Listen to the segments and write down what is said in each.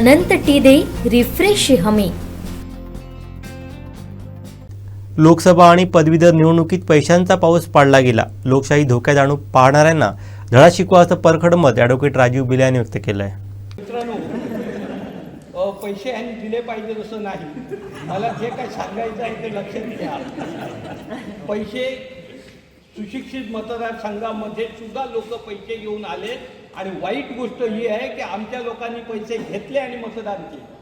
अनंत T दे refresh हमी. लोकसभा आणि पदवीधर निवडणुकीत पैशांचा पाऊस पाडला गेला. लोकशाही धोक्यात आणू पाहणाऱ्यांना धडा शिकवा असं परखड मत ॲडव्होकेट राजीव बिले यांनी व्यक्त केलं आहे मित्रांनो पैसे ह्यांनी दिले पाहिजे असं नाही. मला जे काही सांगायचं आहे ते लक्षात घ्या. पैसे सुशिक्षित मतदारसंघामध्ये सुद्धा लोक पैसे घेऊन आले आणि वाईट गोष्ट ही आहे की आमच्या लोकांनी पैसे घेतले आणि मतदान केले.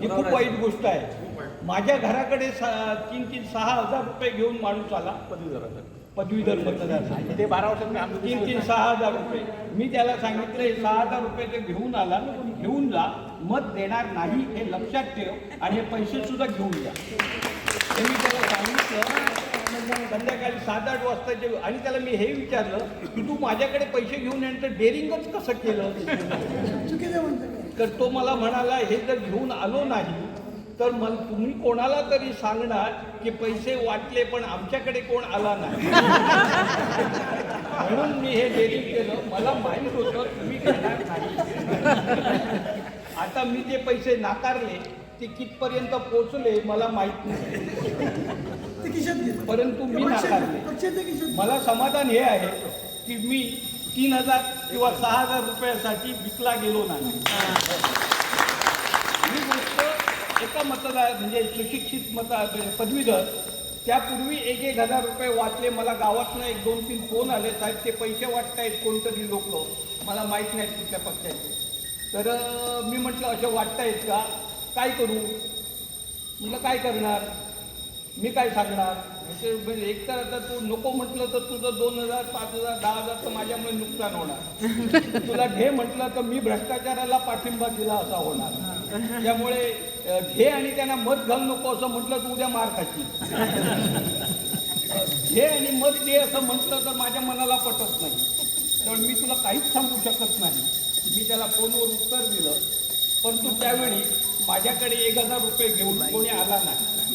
ही खूप वाईट गोष्ट आहे. माझ्या घराकडे तीन तीन सहा हजार रुपये घेऊन माणूस आला. पदवीधर मतदार ते बारा वर्षात तीन तीन सहा हजार रुपये. मी त्याला सांगितलं हे सहा हजार रुपये ते घेऊन आला घेऊन जा. मत देणार नाही हे लक्षात ठेव आणि हे पैसे सुद्धा घेऊन जा. हे मी त्याला सांगितलं. संध्याकाळी सात आठ वाजताचे आणि त्याला मी हे विचारलं की तू माझ्याकडे पैसे घेऊन येण्याचं डेअरिंगच कसं केलं? तर तो मला म्हणाला हे जर घेऊन आलो नाही तर मग तुम्ही कोणाला तरी सांगणार की पैसे वाटले पण आमच्याकडे कोण आला नाही. म्हणून मी हे डेअरिंग केलं. मला माहीत होतं तुम्ही घेणार नाही. आता मी जे पैसे नाकारले ते कितपर्यंत पोचले मला माहीत नाही परंतु मी नाकारले. मला समाधान हे आहे की मी तीन हजार किंवा सहा हजार रुपयासाठी विकला गेलो नाही. ही. गोष्ट एका मतदार म्हणजे सुशिक्षित मत पदवीधर. त्यापूर्वी एक एक हजार रुपये वाटले मला गावातनं एक दोन तीन फोन आले. साहेब ते पैसे वाटतायत कोणतरी लोक. मला माहीत नाही कुठल्या पक्षाचे. तर मी म्हटलं असे वाटतायत का? काय करू? म्हटलं काय करणार? मी काय सांगणार? म्हणजे एक तर आता तू नको म्हटलं तर तुझं दोन हजार पाच हजार दहा हजार तर माझ्यामुळे नुकसान होणार. तुला घे म्हटलं तर मी भ्रष्टाचाराला पाठिंबा दिला असा होणार. त्यामुळे घे आणि त्यांना मत घाल नको असं म्हटलं तर उद्या मार खाची घे आणि मत दे असं म्हटलं तर माझ्या मनाला पटत नाही. तर मी तुला काहीच सांगू शकत नाही. मी त्याला फोनवर उत्तर दिलं. परंतु त्यावेळी माझ्याकडे एक हजार रुपये घेऊन कोणी आला नाही.